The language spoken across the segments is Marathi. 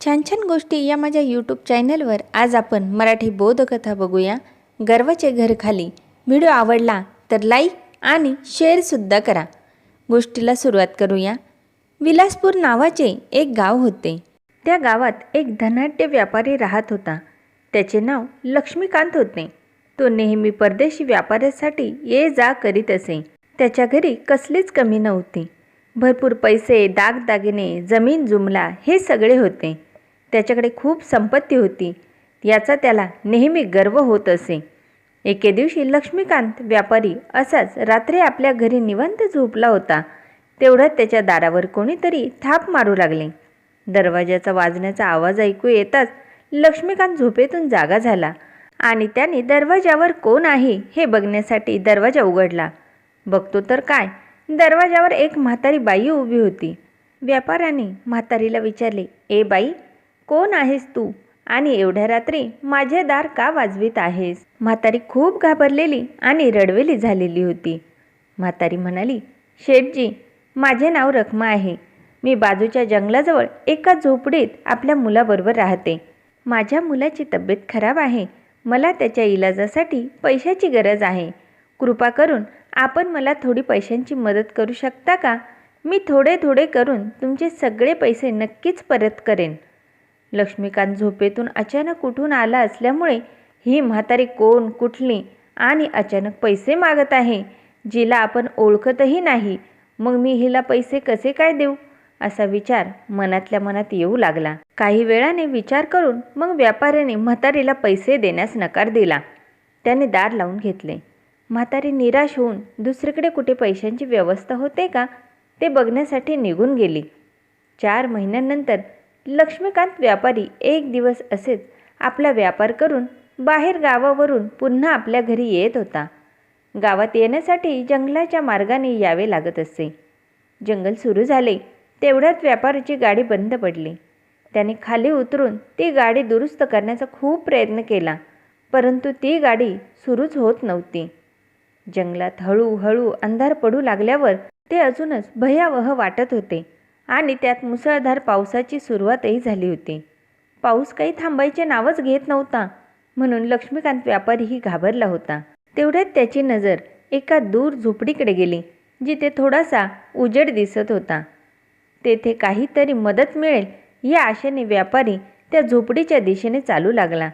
छान छान गोष्टी या माझ्या यूट्यूब चॅनलवर आज आपण मराठी बोधकथा बघूया. गर्वाचे घर खाली. व्हिडिओ आवडला तर लाईक आणि शेअरसुद्धा करा. गोष्टीला सुरुवात करूया. विलासपूर नावाचे एक गाव होते. त्या गावात एक धनाढ्य व्यापारी राहत होता. त्याचे नाव लक्ष्मीकांत होते. तो नेहमी परदेशी व्यापाऱ्यासाठी ये जा करीत असे. त्याच्या घरी कसलीच कमी नव्हती. भरपूर पैसे दागदागिने जमीन जुमला हे सगळे होते. त्याच्याकडे खूप संपत्ती होती. याचा त्याला नेहमी गर्व होत असे. एके दिवशी लक्ष्मीकांत व्यापारी असाच रात्री आपल्या घरी निवंत झोपला होता. तेवढ्यात त्याच्या दारावर कोणीतरी थाप मारू लागले. दरवाजाचा वाजण्याचा आवाज ऐकू येताच लक्ष्मीकांत झोपेतून जागा झाला आणि त्याने दरवाजावर कोण आहे हे बघण्यासाठी दरवाजा उघडला. बघतो तर काय? दरवाजावर एक म्हातारी बाई उभी होती. व्यापाऱ्याने म्हातारीला विचारले ए बाई कोण आहेस तू? आणि एवढ्या रात्री माझे दार का वाजवीत आहेस? म्हातारी खूप घाबरलेली आणि रडवेली झालेली होती. म्हातारी म्हणाली शेठजी माझे नाव रखमा आहे. मी बाजूच्या जंगलाजवळ एका झोपडीत आपल्या मुलाबरोबर राहते. माझ्या मुलाची तब्येत खराब आहे. मला त्याच्या इलाजासाठी पैशाची गरज आहे. कृपा करून आपण मला थोडी पैशांची मदत करू शकता का? मी थोडे थोडे करून तुमचे सगळे पैसे नक्कीच परत करेन. लक्ष्मीकांत झोपेतून अचानक उठून आला असल्यामुळे ही म्हातारी कोण कुठली आणि अचानक पैसे मागत आहे जिला आपण ओळखतही नाही मग मी हिला पैसे कसे काय देऊ? असा विचार मनातल्या मनात येऊ लागला. काही वेळाने विचार करून मग व्यापाऱ्याने म्हातारीला पैसे देण्यास नकार दिला. त्याने दार लावून घेतले. म्हातारी निराश होऊन दुसरीकडे कुठे पैशांची व्यवस्था होते का? ते बघण्यासाठी निघून गेली. चार महिन्यांनंतर लक्ष्मीकांत व्यापारी एक दिवस असेच आपला व्यापार करून बाहेर गावावरून पुन्हा आपल्या घरी येत होता. गावात येण्यासाठी जंगलाच्या मार्गाने यावे लागत असे. जंगल सुरू झाले तेवढ्यात व्यापाराची गाडी बंद पडली. त्याने खाली उतरून ती गाडी दुरुस्त करण्याचा खूप प्रयत्न केला परंतु ती गाडी सुरूच होत नव्हती. जंगलात हळूहळू अंधार पडू लागल्यावर ते अजूनच भयावह वाटत होते आणि त्यात मुसळधार पावसाची सुरुवातही झाली होती. पाऊस काही थांबायचे नावच घेत नव्हता म्हणून लक्ष्मीकांत व्यापारीही घाबरला होता. तेवढ्यात त्याची नजर एका दूर झोपडीकडे गेली जिथे थोडासा उजेड दिसत होता. तेथे काहीतरी मदत मिळेल या आशेने व्यापारी त्या झोपडीच्या दिशेने चालू लागला.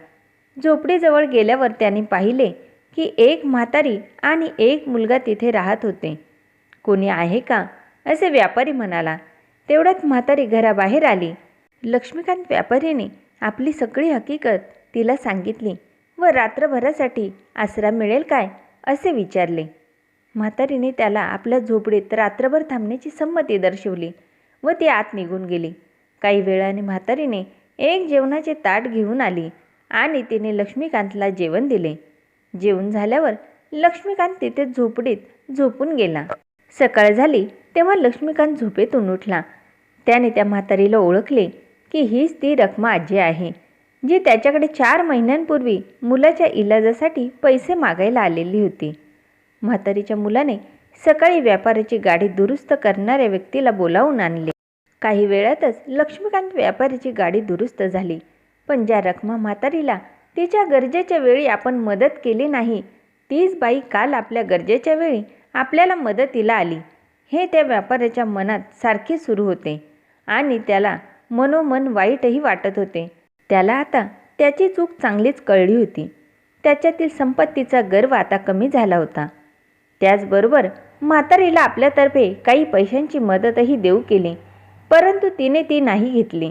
झोपडीजवळ गेल्यावर त्याने पाहिले की एक म्हातारी आणि एक मुलगा तिथे राहत होते. कोणी आहे का? असे व्यापारी म्हणाला. तेवढ्यात म्हातारी घराबाहेर आली. लक्ष्मीकांत व्यापारीने आपली सगळी हकीकत तिला सांगितली व रात्रभरासाठी आसरा मिळेल काय असे विचारले. म्हातारीने त्याला आपल्या झोपडीत रात्रभर थांबण्याची संमती दर्शवली व ती आत निघून गेली. काही वेळाने म्हातारीने एक जेवणाचे ताट घेऊन आली आणि तिने लक्ष्मीकांतला जेवण दिले. जेवण झाल्यावर लक्ष्मीकांत तिथे झोपडीत झोपून गेला. सकाळ झाली तेव्हा लक्ष्मीकांत झोपेतून उठला. त्याने त्या म्हातारीला ओळखले की हीच ती रखमा आजी आहे जी त्याच्याकडे चार महिन्यांपूर्वी मुलाच्या इलाजासाठी पैसे मागायला आलेली होती. म्हातारीच्या मुलाने सकाळी व्यापाराची गाडी दुरुस्त करणाऱ्या व्यक्तीला बोलावून आणले. काही वेळातच लक्ष्मीकांत व्यापारीची गाडी दुरुस्त झाली पण ज्या रखमा म्हातारीला तिच्या गरजेच्या वेळी आपण मदत केली नाही. तीच बाई काल आपल्या गरजेच्या वेळी आपल्याला मदतीला आली. हे त्या व्यापाऱ्याच्या मनात सारखे सुरू होते आणि त्याला मनोमन वाईटही वाटत होते. त्याला आता त्याची चूक चांगलीच कळली होती. त्याच्यातील संपत्तीचा गर्व आता कमी झाला होता. त्याचबरोबर म्हातारीला आपल्यातर्फे काही पैशांची मदतही देऊ केली परंतु तिने ती नाही घेतली.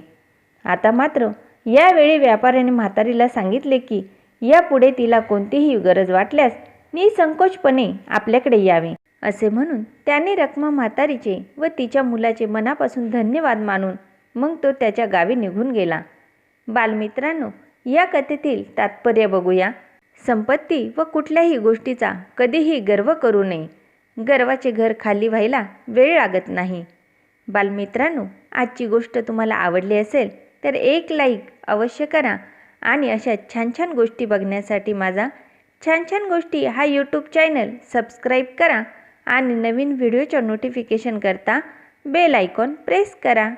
आता मात्र यावेळी व्यापाऱ्याने म्हातारीला सांगितले की यापुढे तिला कोणतीही गरज वाटल्यास निसंकोचपणे आपल्याकडे यावे. असे म्हणून त्याने रक्मा म्हातारीचे व तिच्या मुलाचे मनापासून धन्यवाद मानून मग तो त्याच्या गावी निघून गेला. बालमित्रांनो या कथेतील तात्पर्य बघूया. संपत्ती व कुठल्याही गोष्टीचा कधीही गर्व करू नये. गर्वाचे घर खाली व्हायला वेळ लागत नाही. बालमित्रांनो आजची गोष्ट तुम्हाला आवडली असेल तर एक लाईक अवश्य करा आणि अशा छान छान गोष्टी बघण्यासाठी माझा छान छान गोष्टी हा यूट्यूब चॅनल सबस्क्राईब करा आणि नवीन व्हिडिओच्या नोटिफिकेशन करता बेल आयकॉन प्रेस करा.